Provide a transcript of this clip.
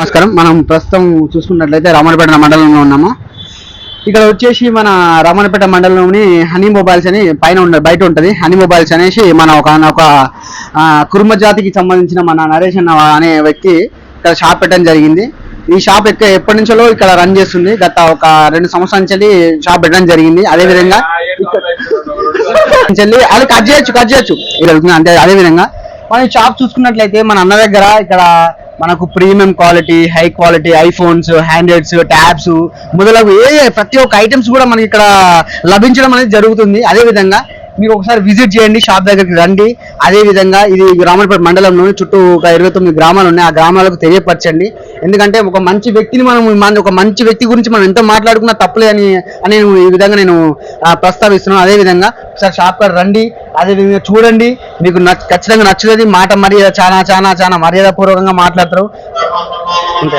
నమస్కారం. మనం ప్రస్తుతం చూసుకున్నట్లయితే రామణపేట మండలంలో ఉన్నాము. ఇక్కడ వచ్చేసి మన రామన్నపేట మండలంలోని హనీ మొబైల్స్ అని పైన ఉండ బయట ఉంటుంది. హనీ మొబైల్స్ అనేసి మన ఒక ఒక కుర్మ జాతికి సంబంధించిన మన నరేష్ అన్న అనే వ్యక్తి ఇక్కడ షాప్ పెట్టడం జరిగింది. ఈ షాప్ ఎక్క ఎప్పటి నుంచో ఇక్కడ రన్ చేస్తుంది? గత ఒక రెండు సంవత్సరాల నుంచి షాప్ పెట్టడం జరిగింది. అదే విధంగా చెల్లి అది కట్ చేయొచ్చు కట్ చేయొచ్చు. అంటే అదే విధంగా. మనం ఈ షాప్ చూసుకున్నట్లయితే మన అన్న దగ్గర ఇక్కడ మనకు premium quality high quality iPhones హ్యాండ్రెడ్స్ tabs మొదలగు ఏ ప్రతి ఒక్క ఐటమ్స్ కూడా మనకి ఇక్కడ లభించడం అనేది జరుగుతుంది. అదే విధంగా మీరు ఒకసారి విజిట్ చేయండి షాప్ దగ్గరికి రండి. అదే విధంగా ఇది రామలపేట మండలంలోని చుట్టూ ఒక ఇరవై తొమ్మిది గ్రామాలు ఉన్నాయి. ఆ గ్రామాలకు తెలియపరచండి. ఎందుకంటే ఒక మంచి వ్యక్తిని మనం మన ఒక మంచి వ్యక్తి గురించి మనం ఎంతో మాట్లాడుకున్నా తప్పులే అని నేను ఈ విధంగా నేను ప్రస్తావిస్తున్నాను. అదే విధంగా ఒకసారి షాప్ కాడ రండి. అదే విధంగా చూడండి. మీకు ఖచ్చితంగా నచ్చుతుంది. మాట మర్యాద చాలా చాలా చాలా మర్యాదపూర్వకంగా మాట్లాడతారు. అంతే